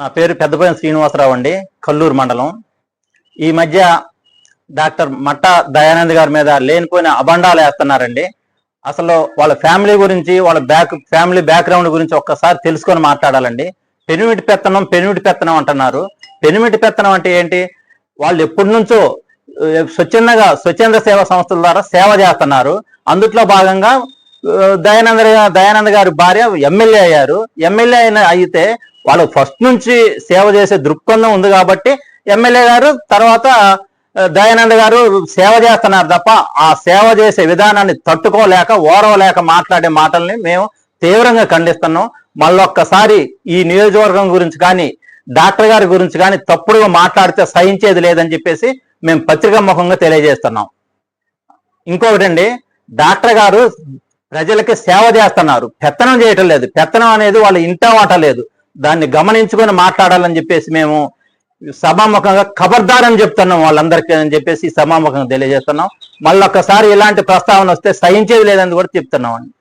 నా పేరు పెద్దపోయిన శ్రీనివాసరావు అండి కల్లూరు మండలం. ఈ మధ్య డాక్టర్ మట్టా దయానంద్ గారి మీద లేనిపోయిన అబండాలు వేస్తున్నారండి. అసలు వాళ్ళ ఫ్యామిలీ గురించి వాళ్ళ బ్యాక్ ఫ్యామిలీ బ్యాక్గ్రౌండ్ గురించి ఒక్కసారి తెలుసుకొని మాట్లాడాలండి. పెనుమిటి పెత్తనం పెనుమిటి పెత్తనం అంటున్నారు. పెనుమిటి పెత్తనం అంటే ఏంటి? వాళ్ళు ఎప్పటి నుంచో స్వచ్ఛందంగా స్వచ్ఛంద సేవా సంస్థల ద్వారా సేవ చేస్తున్నారు. అందుట్లో భాగంగా దయానంద దయానంద గారి భార్య ఎమ్మెల్యే అయ్యారు. ఎమ్మెల్యే అయిన అయితే వాళ్ళు ఫస్ట్ నుంచి సేవ చేసే దృక్పథం ఉంది కాబట్టి ఎమ్మెల్యే గారు తర్వాత దయానంద గారు సేవ చేస్తున్నారు తప్ప ఆ సేవ చేసే విధానాన్ని తట్టుకోలేక ఓరవలేక మాట్లాడే మాటల్ని మేము తీవ్రంగా ఖండిస్తున్నాం. మళ్ళొక్కసారి ఈ నియోజకవర్గం గురించి కానీ డాక్టర్ గారి గురించి కానీ తప్పుడుగా మాట్లాడితే సహించేది లేదని చెప్పేసి మేము పత్రికా ముఖంగా తెలియజేస్తున్నాం. ఇంకొకటండి డాక్టర్ గారు ప్రజలకి సేవ చేస్తున్నారు. పెత్తనం చేయటం లేదు. పెత్తనం అనేది వాళ్ళ ఇంట వాట లేదు. దాన్ని గమనించుకొని మాట్లాడాలని చెప్పేసి మేము సభాముఖంగా ఖబర్దారని చెప్తున్నాం వాళ్ళందరికీ అని చెప్పేసి సభాముఖంగా తెలియజేస్తున్నాం. మళ్ళొక్కసారి ఇలాంటి ప్రస్తావన వస్తే సహించేది లేదని కూడా చెప్తున్నాం అండి